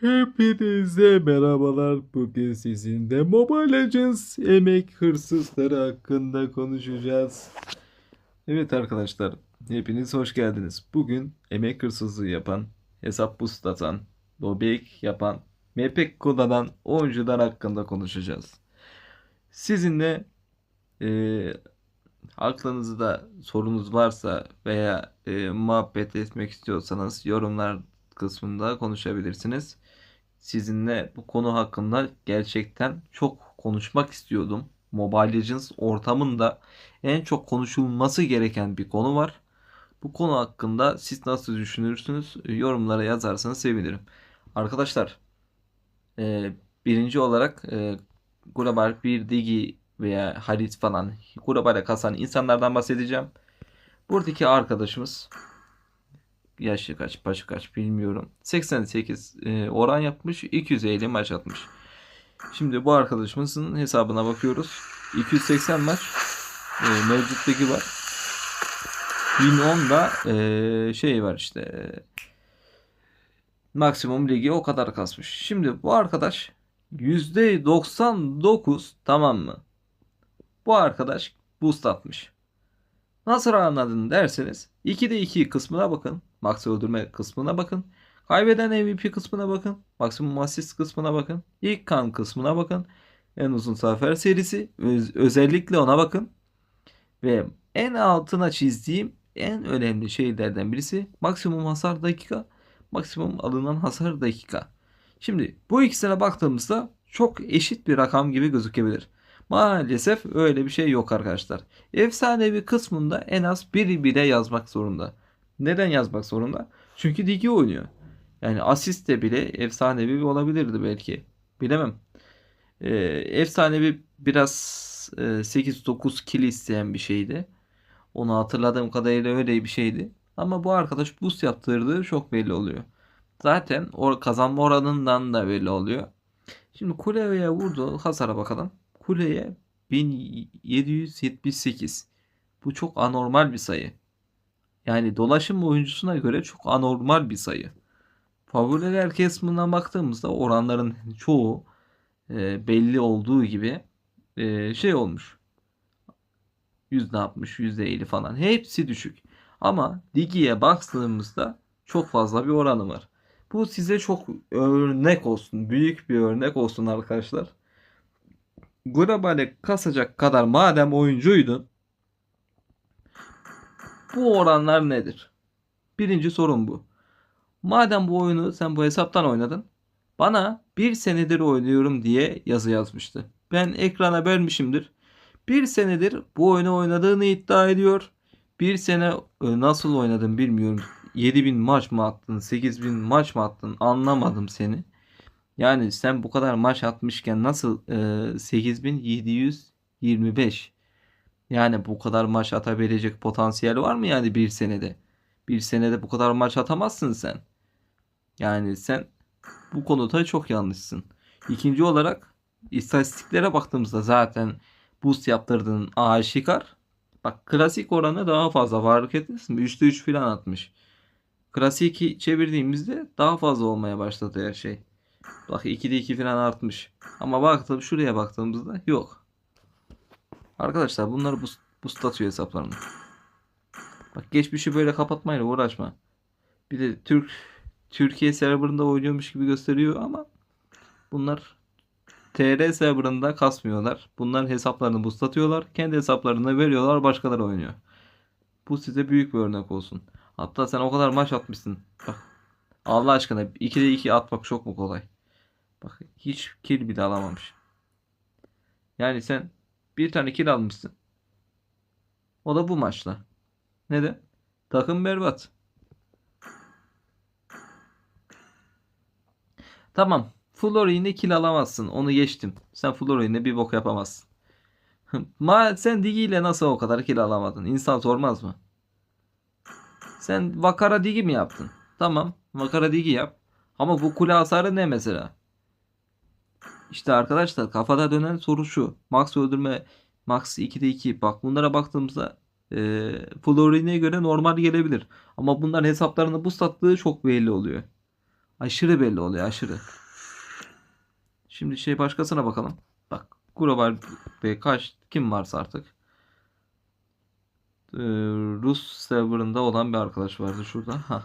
Hepinize merhabalar. Bugün sizinle Mobile Legends emek hırsızları hakkında konuşacağız. Evet arkadaşlar, hepiniz hoş geldiniz. Bugün emek hırsızlığı yapan, hesap boost atan, lobbyek yapan, mepek kullanan oyuncular hakkında konuşacağız. Sizinle eee aklınızda sorunuz varsa veya e, muhabbet etmek istiyorsanız yorumlar kısmında konuşabilirsiniz. Sizinle bu konu hakkında gerçekten çok konuşmak istiyordum. Mobile Legends ortamında en çok konuşulması gereken bir konu var. Bu konu hakkında siz nasıl düşünürsünüz? Yorumlara yazarsanız sevinirim. Arkadaşlar, e, birinci olarak e, global bir digi veya harit falan globale kasan insanlardan bahsedeceğim. Buradaki arkadaşımız yaşı kaç, başı kaç bilmiyorum. 88 e, oran yapmış, 250 maç atmış. Şimdi bu arkadaşımızın hesabına bakıyoruz. 280 maç e, mevcut ligi var. 1010'da e, şey var işte e, maksimum ligi o kadar kasmış. Şimdi bu arkadaş %99 tamam mı? Bu arkadaş boost atmış. Nasıl anladın derseniz 2'de 2 kısmına bakın. Max öldürme kısmına bakın. Kaybeden MVP kısmına bakın. Maksimum asist kısmına bakın. İlk kan kısmına bakın. En uzun zafer serisi öz- özellikle ona bakın. Ve en altına çizdiğim en önemli şeylerden birisi maksimum hasar dakika, maksimum alınan hasar dakika. Şimdi bu ikisine baktığımızda çok eşit bir rakam gibi gözükebilir. Maalesef öyle bir şey yok arkadaşlar. Efsanevi kısmında en az biri bile yazmak zorunda. Neden yazmak zorunda? Çünkü ligi oynuyor. Yani asist de bile efsanevi olabilirdi belki. Bilemem. Ee, efsanevi biraz e, 8-9 kill isteyen bir şeydi. Onu hatırladığım kadarıyla öyle bir şeydi. Ama bu arkadaş boost yaptırdığı çok belli oluyor. Zaten o kazanma oranından da belli oluyor. Şimdi kuleye vurdu hasara bakalım. Kuleye 1778. Bu çok anormal bir sayı. Yani dolaşım oyuncusuna göre çok anormal bir sayı. Favoriler kısmından baktığımızda oranların çoğu e, belli olduğu gibi e, şey olmuş. %60, %50 falan. Hepsi düşük. Ama Digi'ye baktığımızda çok fazla bir oranı var. Bu size çok örnek olsun. Büyük bir örnek olsun arkadaşlar. Globale kasacak kadar madem oyuncuydun bu oranlar nedir? Birinci sorun bu. Madem bu oyunu sen bu hesaptan oynadın bana bir senedir oynuyorum diye yazı yazmıştı. Ben ekrana vermişimdir. Bir senedir bu oyunu oynadığını iddia ediyor. Bir sene e, nasıl oynadın bilmiyorum. 7000 maç mı attın? 8000 maç mı attın? Anlamadım seni. Yani sen bu kadar maç atmışken nasıl e, 8725? Yani bu kadar maç atabilecek potansiyel var mı yani bir senede? Bir senede bu kadar maç atamazsın sen. Yani sen bu konuda çok yanlışsın. İkinci olarak istatistiklere baktığımızda zaten boost yaptırdığın aşikar. Bak klasik oranı daha fazla fark ettiniz mi? 3'te 3 falan atmış. Klasik çevirdiğimizde daha fazla olmaya başladı her şey. Bak 2'de 2 falan artmış. Ama baktım şuraya baktığımızda yok. Arkadaşlar bunları bu, bu statü hesaplarını. Bak geçmişi böyle kapatmayla uğraşma. Bir de Türk Türkiye serverında oynuyormuş gibi gösteriyor ama bunlar TR serverında kasmıyorlar. Bunların hesaplarını boostlatıyorlar. Kendi hesaplarını veriyorlar. Başkaları oynuyor. Bu size büyük bir örnek olsun. Hatta sen o kadar maç atmışsın. Bak Allah aşkına 2'de 2 atmak çok mu kolay? Bak hiç kill bile alamamış. Yani sen bir tane kill almışsın. O da bu maçla. Neden? Takım berbat. Tamam. Florin'i kill alamazsın. Onu geçtim. Sen Florin'le bir bok yapamazsın. Ma sen Digi ile nasıl o kadar kill alamadın? İnsan sormaz mı? Sen Vakara Digi mi yaptın? Tamam. Vakara Digi yap. Ama bu kule hasarı ne mesela? İşte arkadaşlar kafada dönen soru şu. Max öldürme Max 2'de 2. Bak bunlara baktığımızda e, Florin'e göre normal gelebilir. Ama bunların hesaplarını bu sattığı çok belli oluyor. Aşırı belli oluyor aşırı. Şimdi şey başkasına bakalım. Bak global ve kaç kim varsa artık. Ee, Rus serverında olan bir arkadaş vardı şurada. Ha.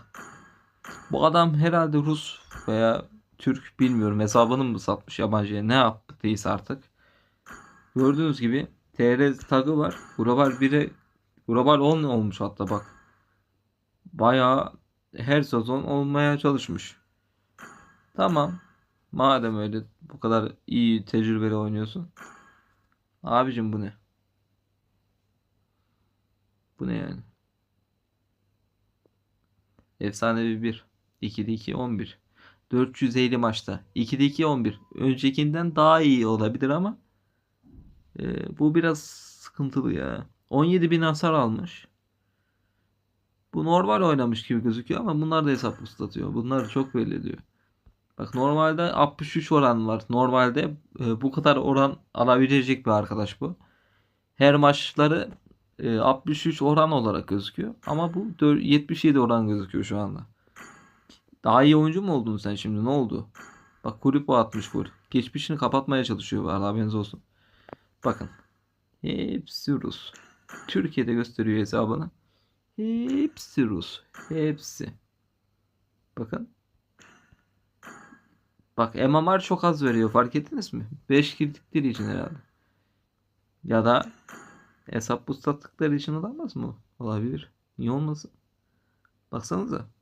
Bu adam herhalde Rus veya Türk bilmiyorum hesabını mı satmış yabancıya ne yaptıysa artık. Gördüğünüz gibi TR tagı var. Global 1'e Global 10 olmuş hatta bak. Bayağı her sezon olmaya çalışmış. Tamam. Madem öyle bu kadar iyi tecrübeli oynuyorsun. Abicim bu ne? Bu ne yani? Efsanevi 1. 2'de 2 11. 450 maçta. 2'de 2 11. Öncekinden daha iyi olabilir ama e, bu biraz sıkıntılı ya. 17 bin hasar almış. Bu normal oynamış gibi gözüküyor ama bunlar da hesap ıslatıyor. Bunlar çok belli ediyor. Bak normalde 63 oran var. Normalde e, bu kadar oran alabilecek bir arkadaş bu. Her maçları e, 63 oran olarak gözüküyor. Ama bu dör- 77 oran gözüküyor şu anda. Daha iyi oyuncu mu oldun sen şimdi? Ne oldu? Bak kulüp bu 60 full. Geçmişini kapatmaya çalışıyor. Vallahi haberiniz olsun. Bakın. Hepsi Rus. Türkiye'de gösteriyor hesabını. Hepsi Rus. Hepsi. Bakın. Bak MMR çok az veriyor fark ettiniz mi? 5 girdikleri için herhalde. Ya da hesap bu sattıkları için olamaz mı? Olabilir. Niye olmasın? Baksanıza.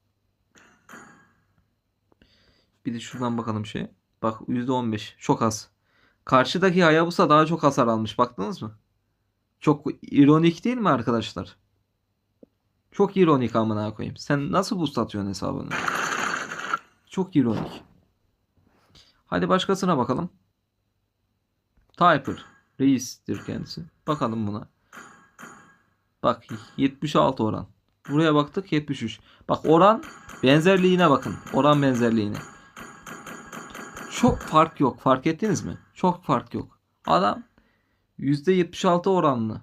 Bir de şuradan bakalım şey. Bak %15 çok az. Karşıdaki Hayabusa daha çok hasar almış. Baktınız mı? Çok ironik değil mi arkadaşlar? Çok ironik amına koyayım. Sen nasıl boost atıyorsun hesabını? Çok ironik. Hadi başkasına bakalım. Typer. Reis'tir kendisi. Bakalım buna. Bak 76 oran. Buraya baktık 73. Bak oran benzerliğine bakın. Oran benzerliğine. Çok fark yok. Fark ettiniz mi? Çok fark yok. Adam %76 oranlı.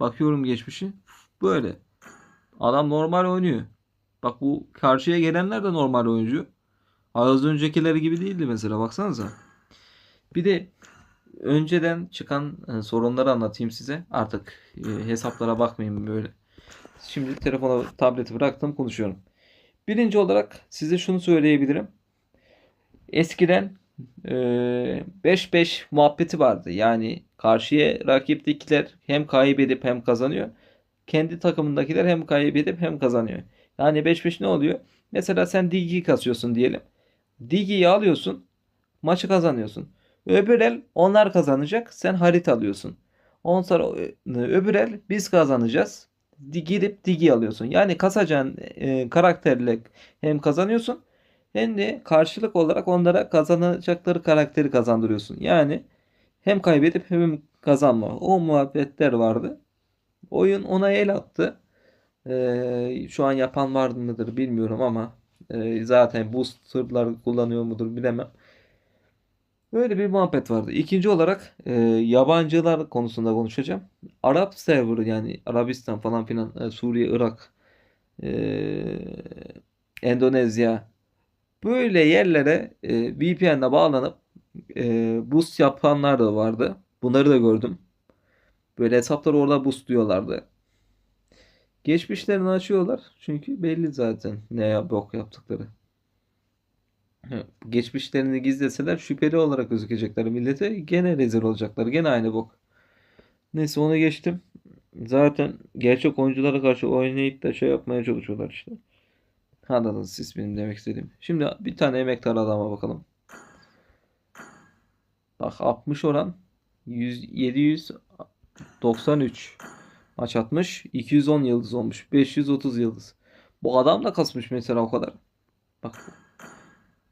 Bakıyorum geçmişi. Böyle. Adam normal oynuyor. Bak bu karşıya gelenler de normal oyuncu. Az öncekileri gibi değildi mesela baksanıza. Bir de önceden çıkan e, sorunları anlatayım size. Artık e, hesaplara bakmayın böyle. Şimdi telefona tableti bıraktım konuşuyorum. Birinci olarak size şunu söyleyebilirim. Eskiden e, 5-5 muhabbeti vardı. Yani karşıya rakiptekiler hem kaybedip hem kazanıyor. Kendi takımındakiler hem kaybedip hem kazanıyor. Yani 5-5 ne oluyor? Mesela sen Digi'yi kasıyorsun diyelim. Digi'yi alıyorsun. Maçı kazanıyorsun. Öbür el onlar kazanacak. Sen harita alıyorsun. Ondan sonra öbür el biz kazanacağız. Di- Gidip Digi alıyorsun. Yani kasacağın e, karakterle hem kazanıyorsun hem de karşılık olarak onlara kazanacakları karakteri kazandırıyorsun. Yani hem kaybedip hem kazanma. O muhabbetler vardı. Oyun ona el attı. Ee, şu an yapan var mıdır bilmiyorum ama e, zaten boosterlar kullanıyor mudur bilemem. Böyle bir muhabbet vardı. İkinci olarak e, yabancılar konusunda konuşacağım. Arap server yani Arabistan falan filan e, Suriye, Irak, e, Endonezya böyle yerlere e, VPN'le bağlanıp e, boost yapanlar da vardı. Bunları da gördüm. Böyle hesapları orada boostluyorlardı. Geçmişlerini açıyorlar. Çünkü belli zaten ne yap bok yaptıkları. Geçmişlerini gizleseler şüpheli olarak gözükecekler millete. Gene rezil olacaklar. Gene aynı bok. Neyse onu geçtim. Zaten gerçek oyunculara karşı oynayıp da şey yapmaya çalışıyorlar işte. Anladınız siz benim demek istediğim. Şimdi bir tane emektar adama bakalım. Bak 60 oran 100, 793 maç atmış. 210 yıldız olmuş. 530 yıldız. Bu adam da kasmış mesela o kadar. Bak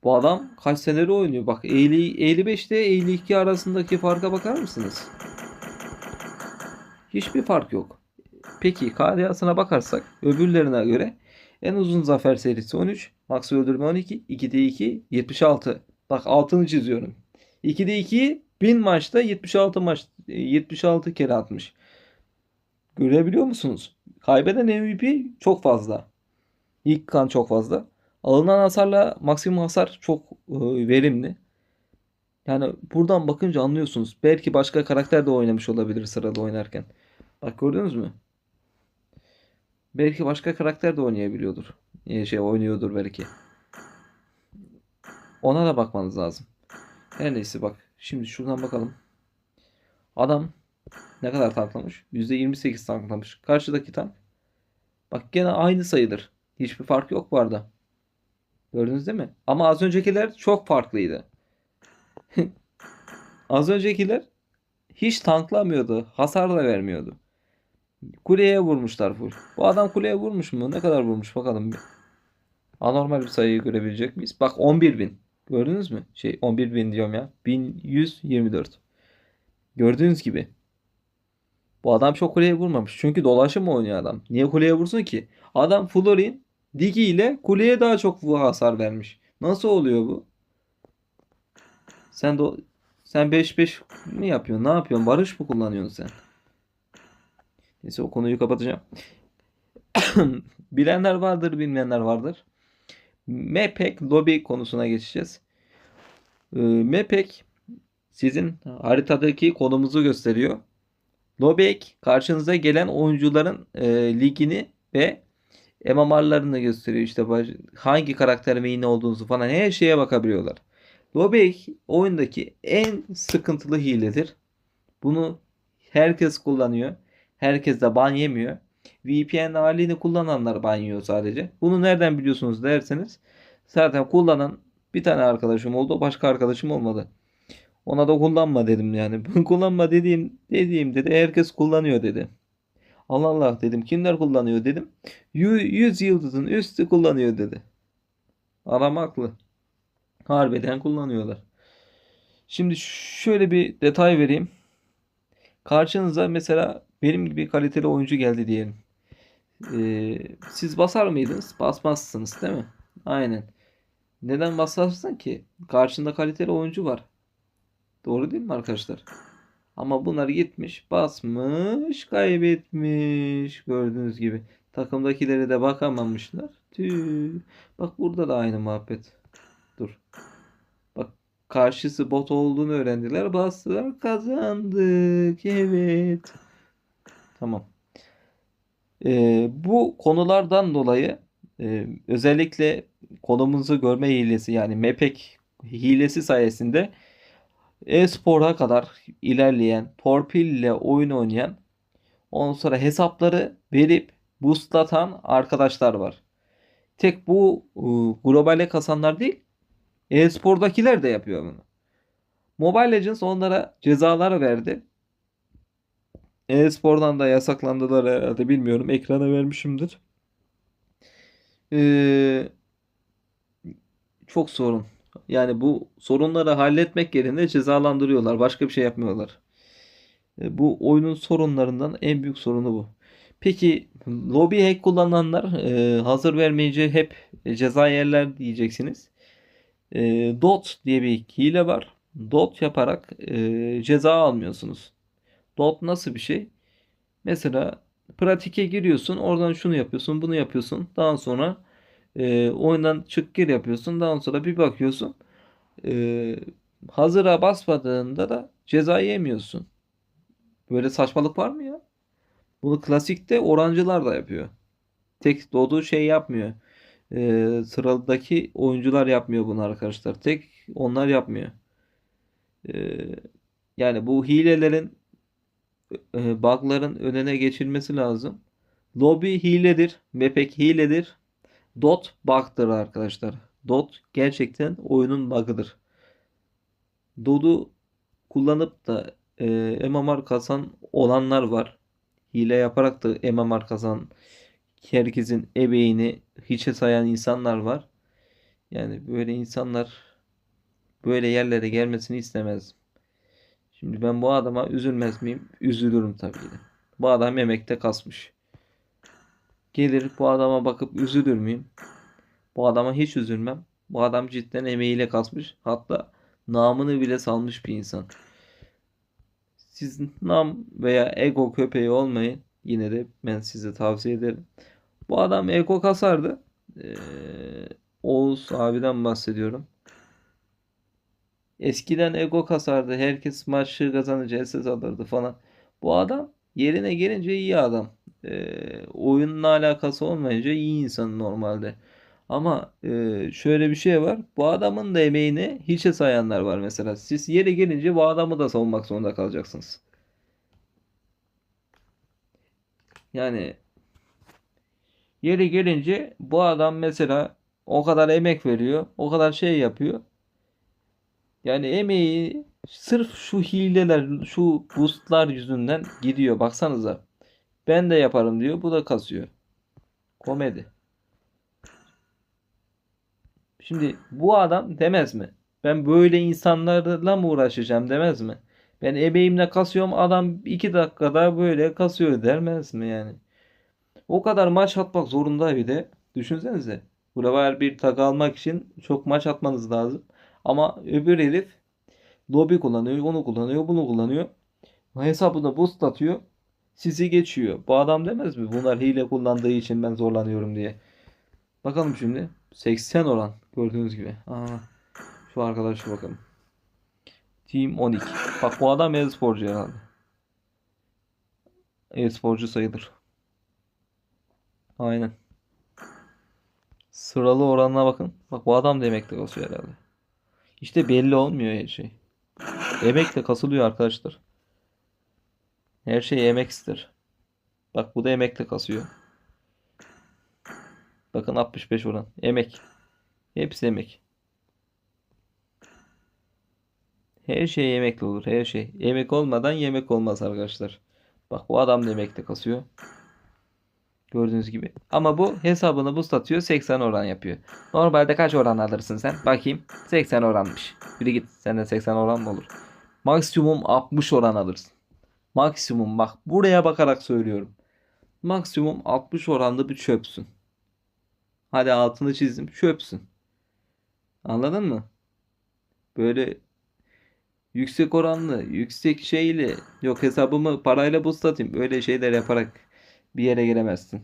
bu adam kaç senedir oynuyor. Bak 50, 55'te 52 arasındaki farka bakar mısınız? Hiçbir fark yok. Peki KDA'sına bakarsak öbürlerine göre en uzun zafer serisi 13, max öldürme 12, 2'de 2 76. Bak altını çiziyorum. 2'de 2 1000 maçta 76 maç 76 kere atmış. Görebiliyor musunuz? Kaybeden MVP çok fazla. İlk kan çok fazla. Alınan hasarla maksimum hasar çok e, verimli. Yani buradan bakınca anlıyorsunuz. Belki başka karakter de oynamış olabilir sırada oynarken. Bak gördünüz mü? Belki başka karakter de oynayabiliyordur. E, şey oynuyordur belki. Ona da bakmanız lazım. Her neyse bak. Şimdi şuradan bakalım. Adam ne kadar tanklamış? %28 tanklamış. Karşıdaki tank. Bak gene aynı sayıdır. Hiçbir fark yok bu arada. Gördünüz değil mi? Ama az öncekiler çok farklıydı. az öncekiler hiç tanklamıyordu. Hasar da vermiyordu. Kuleye vurmuşlar full. Bu adam kuleye vurmuş mu? Ne kadar vurmuş bakalım bir. Anormal bir sayıyı görebilecek miyiz? Bak 11.000. Gördünüz mü? Şey 11.000 diyorum ya. 1124. Gördüğünüz gibi. Bu adam çok kuleye vurmamış. Çünkü dolaşım oynuyor adam. Niye kuleye vursun ki? Adam Florin Digi ile kuleye daha çok hasar vermiş. Nasıl oluyor bu? Sen de sen 5-5 mi yapıyorsun? Ne yapıyorsun? Barış mı kullanıyorsun sen? Neyse o konuyu kapatacağım. Bilenler vardır, bilmeyenler vardır. Mepek lobby konusuna geçeceğiz. Ee, Mepek sizin haritadaki konumuzu gösteriyor. Lobek karşınıza gelen oyuncuların e, ligini ve MMR'larını gösteriyor. İşte baş- hangi karakter main olduğunuzu falan her şeye bakabiliyorlar. Lobek oyundaki en sıkıntılı hiledir. Bunu herkes kullanıyor. Herkes de ban yemiyor. VPN halini kullananlar ban yiyor sadece. Bunu nereden biliyorsunuz derseniz zaten kullanan bir tane arkadaşım oldu. Başka arkadaşım olmadı. Ona da kullanma dedim yani. kullanma dediğim dediğim dedi herkes kullanıyor dedi. Allah Allah dedim. Kimler kullanıyor dedim. 100 yıldızın üstü kullanıyor dedi. Adam haklı. Harbiden kullanıyorlar. Şimdi şöyle bir detay vereyim. Karşınıza mesela benim gibi kaliteli oyuncu geldi diyelim. Ee, siz basar mıydınız? Basmazsınız değil mi? Aynen. Neden basarsın ki? Karşında kaliteli oyuncu var. Doğru değil mi arkadaşlar? Ama bunlar gitmiş, basmış, kaybetmiş. Gördüğünüz gibi. Takımdakileri de bakamamışlar. Tüh. Bak burada da aynı muhabbet. Dur. Karşısı bot olduğunu öğrendiler. Bastılar, kazandık. Evet. Tamam. Ee, bu konulardan dolayı e, özellikle konumuzu görme hilesi yani MEPEK hilesi sayesinde e-spora kadar ilerleyen, torpille oyun oynayan, ondan sonra hesapları verip boostlatan arkadaşlar var. Tek bu e, globale kasanlar değil, e-spordakiler de yapıyor bunu. Mobile Legends onlara cezalar verdi. E-spordan da yasaklandılar herhalde bilmiyorum. Ekrana vermişimdir. Ee, çok sorun. Yani bu sorunları halletmek yerine cezalandırıyorlar. Başka bir şey yapmıyorlar. E, bu oyunun sorunlarından en büyük sorunu bu. Peki lobby hack kullananlar e, hazır vermeyince hep ceza yerler diyeceksiniz. E, dot diye bir hile var. Dot yaparak e, ceza almıyorsunuz. Dot nasıl bir şey? Mesela pratike giriyorsun. Oradan şunu yapıyorsun, bunu yapıyorsun. Daha sonra e, oyundan çık gir yapıyorsun. Daha sonra bir bakıyorsun. E, hazıra basmadığında da ceza yemiyorsun. Böyle saçmalık var mı ya? Bunu klasikte orancılar da yapıyor. Tek doğduğu şey yapmıyor. E, sıradaki oyuncular yapmıyor bunu arkadaşlar. Tek onlar yapmıyor. E, yani bu hilelerin e, bug'ların önüne geçilmesi lazım. Lobby hiledir. Mepek hiledir. Dot bug'dır arkadaşlar. Dot gerçekten oyunun bug'ıdır. Dot'u kullanıp da e, MMR kazan olanlar var. Hile yaparak da MMR kazan herkesin ebeğini hiçe sayan insanlar var. Yani böyle insanlar böyle yerlere gelmesini istemez. Şimdi ben bu adama üzülmez miyim? Üzülürüm tabii de. Bu adam yemekte kasmış. Gelir bu adama bakıp üzülür müyüm? Bu adama hiç üzülmem. Bu adam cidden emeğiyle kasmış. Hatta namını bile salmış bir insan. Siz nam veya ego köpeği olmayın. Yine de ben size tavsiye ederim. Bu adam ego kasardı. Ee, Oğuz abiden bahsediyorum. Eskiden ego kasardı. Herkes maçı kazanınca SS alırdı falan. Bu adam yerine gelince iyi adam. Ee, oyunla alakası olmayınca iyi insan normalde. Ama e, şöyle bir şey var. Bu adamın da emeğini hiçe sayanlar var mesela. Siz yeri gelince bu adamı da savunmak zorunda kalacaksınız. Yani yeri gelince bu adam mesela o kadar emek veriyor, o kadar şey yapıyor. Yani emeği sırf şu hileler, şu boostlar yüzünden gidiyor. Baksanıza. Ben de yaparım diyor. Bu da kasıyor. Komedi. Şimdi bu adam demez mi? Ben böyle insanlarla mı uğraşacağım demez mi? Ben emeğimle kasıyorum adam iki dakikada böyle kasıyor demez mi yani? O kadar maç atmak zorunda bir de. Düşünsenize. Global bir tag almak için çok maç atmanız lazım. Ama öbür herif lobby kullanıyor, onu kullanıyor, bunu kullanıyor. Hesabına boost atıyor. Sizi geçiyor. Bu adam demez mi? Bunlar hile kullandığı için ben zorlanıyorum diye. Bakalım şimdi. 80 oran. Gördüğünüz gibi. Aa, şu arkadaşa bakalım. Team 12. Bak bu adam e-sporcu herhalde. E-sporcu sayılır. Aynen. Sıralı oranına bakın. Bak bu adam da emekle kasıyor herhalde. İşte belli olmuyor her şey. Emekle kasılıyor arkadaşlar. Her şey emek. Bak bu da emekle kasıyor. Bakın 65 oran. Emek. Hepsi emek. Her şey emekli olur. Her şey. Emek olmadan yemek olmaz arkadaşlar. Bak bu adam da emekle kasıyor. Gördüğünüz gibi. Ama bu hesabını boost atıyor 80 oran yapıyor. Normalde kaç oran alırsın sen? Bakayım. 80 oranmış. Biri git. Senden 80 oran mı olur? Maksimum 60 oran alırsın. Maksimum bak buraya bakarak söylüyorum. Maksimum 60 oranlı bir çöpsün. Hadi altını çizdim. Çöpsün. Anladın mı? Böyle yüksek oranlı, yüksek şeyli yok hesabımı parayla boost atayım. Öyle şeyler yaparak bir yere gelemezsin.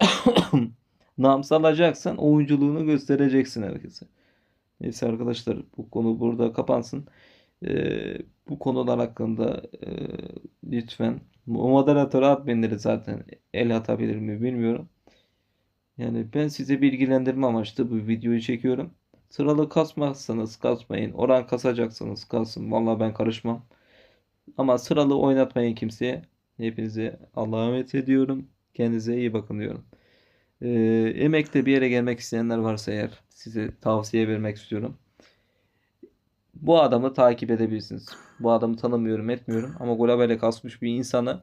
Nam salacaksan oyunculuğunu göstereceksin herkese. Neyse arkadaşlar bu konu burada kapansın. Ee, bu konular hakkında e, lütfen o moderatör adminleri zaten el atabilir mi bilmiyorum. Yani ben size bilgilendirme amaçlı bu videoyu çekiyorum. Sıralı kasmazsanız kasmayın. Oran kasacaksanız kasın. Vallahi ben karışmam. Ama sıralı oynatmayın kimseye. Hepinize Allah'a emanet ediyorum. Kendinize iyi bakın diyorum. Ee, emekle bir yere gelmek isteyenler varsa eğer size tavsiye vermek istiyorum. Bu adamı takip edebilirsiniz. Bu adamı tanımıyorum etmiyorum ama globale kasmış bir insanı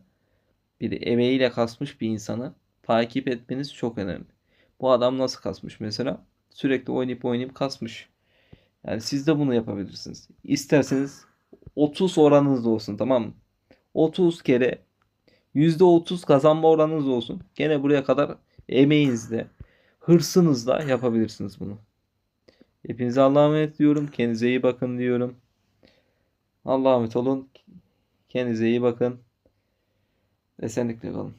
bir emeğiyle kasmış bir insanı takip etmeniz çok önemli. Bu adam nasıl kasmış mesela? Sürekli oynayıp oynayıp kasmış. Yani siz de bunu yapabilirsiniz. İsterseniz 30 oranınız da olsun tamam mı? 30 kere %30 kazanma oranınız olsun. Gene buraya kadar emeğinizle, hırsınızla yapabilirsiniz bunu. Hepinize Allah'a emanet diyorum. Kendinize iyi bakın diyorum. Allah'a emanet olun. Kendinize iyi bakın. Esenlikle kalın.